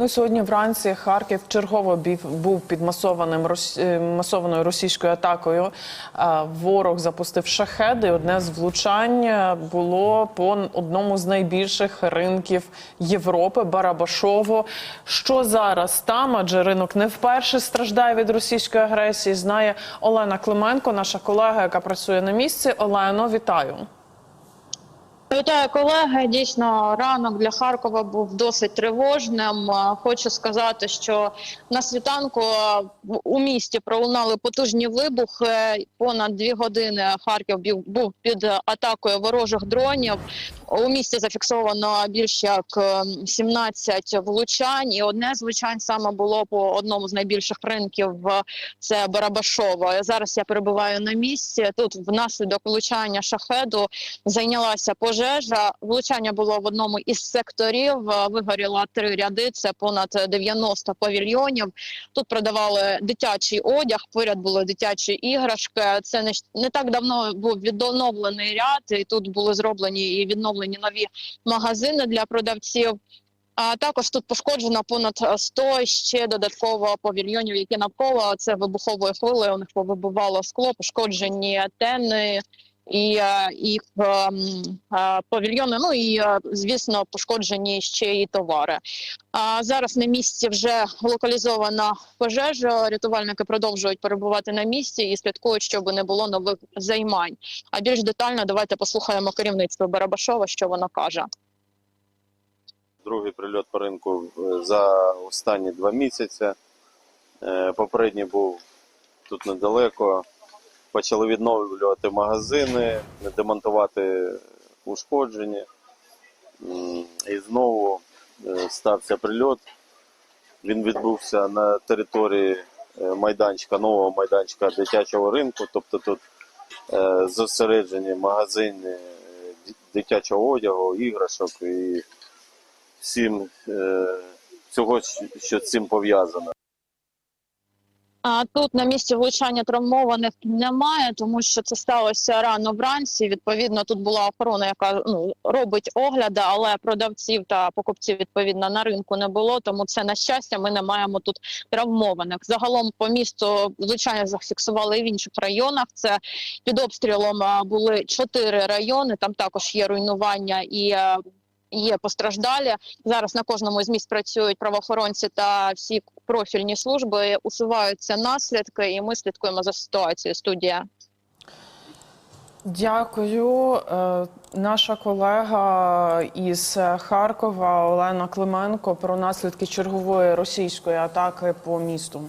Ну сьогодні вранці Харків чергово був під масованим е, масованою російською атакою. Е, Ворог запустив шахеди. Одне з влучань е, було по одному з найбільших ринків Європи Барабашово. Що зараз там? Адже ринок не вперше страждає від російської агресії. Знає Олена Клименко, наша колега, яка працює на місці. Олено, вітаю. Вітаю колеги. Дійсно, ранок для Харкова був досить тривожним. Хочу сказати, що на світанку у місті пролунали потужні вибухи. Понад дві години Харків був під атакою ворожих дронів. У місті зафіксовано більш як ем, 17 влучань, і одне з влучань саме було по одному з найбільших ринків. Це Барабашово. Зараз я перебуваю на місці. Тут внаслідок влучання шахеду зайнялася пожежа. Влучання було в одному із секторів. Е, Вигоріло три ряди. Це понад 90 павільйонів. Тут продавали дитячий одяг. Поряд були дитячі іграшки. Це не, не так давно був відновлений ряд, і тут були зроблені і відновлені нові магазини для продавців. А також тут пошкоджено понад 100 ще додатково павільйонів, які навколо це вибуховою хвилею. У них повибивало скло, пошкоджені тени і е, їх ем, е, павільйони. Ну і е, звісно, пошкоджені ще і товари. А зараз на місці вже локалізована пожежа. Рятувальники продовжують перебувати на місці і слідкують, щоб не було нових займань. А більш детально давайте послухаємо керівництво Барабашова, що воно каже. Другий прильот по ринку е, за останні два місяці. Е, Попередній був тут недалеко. Почали відновлювати магазини, демонтувати ушкоджені. І знову е, стався прильот. Він відбувся на території е, майданчика, нового майданчика дитячого ринку. Тобто тут е, зосереджені магазини дитячого одягу, іграшок і всім цього, що- що з цим пов'язано. А тут на місці влучання травмованих немає, тому що це сталося рано вранці. Відповідно, тут була охорона, яка ну робить огляди, але продавців та покупців відповідно на ринку не було. Тому це на щастя. Ми не маємо тут травмованих. Загалом по місту влучання зафіксували і в інших районах. Це під обстрілом були чотири райони. Там також є руйнування і. е, Є постраждалі зараз. На кожному з місць працюють правоохоронці та всі профільні служби, усуваються наслідки, і ми слідкуємо за ситуацією. Студія. Дякую. Е, Наша колега із Харкова Олена Клименко про наслідки чергової російської атаки по місту.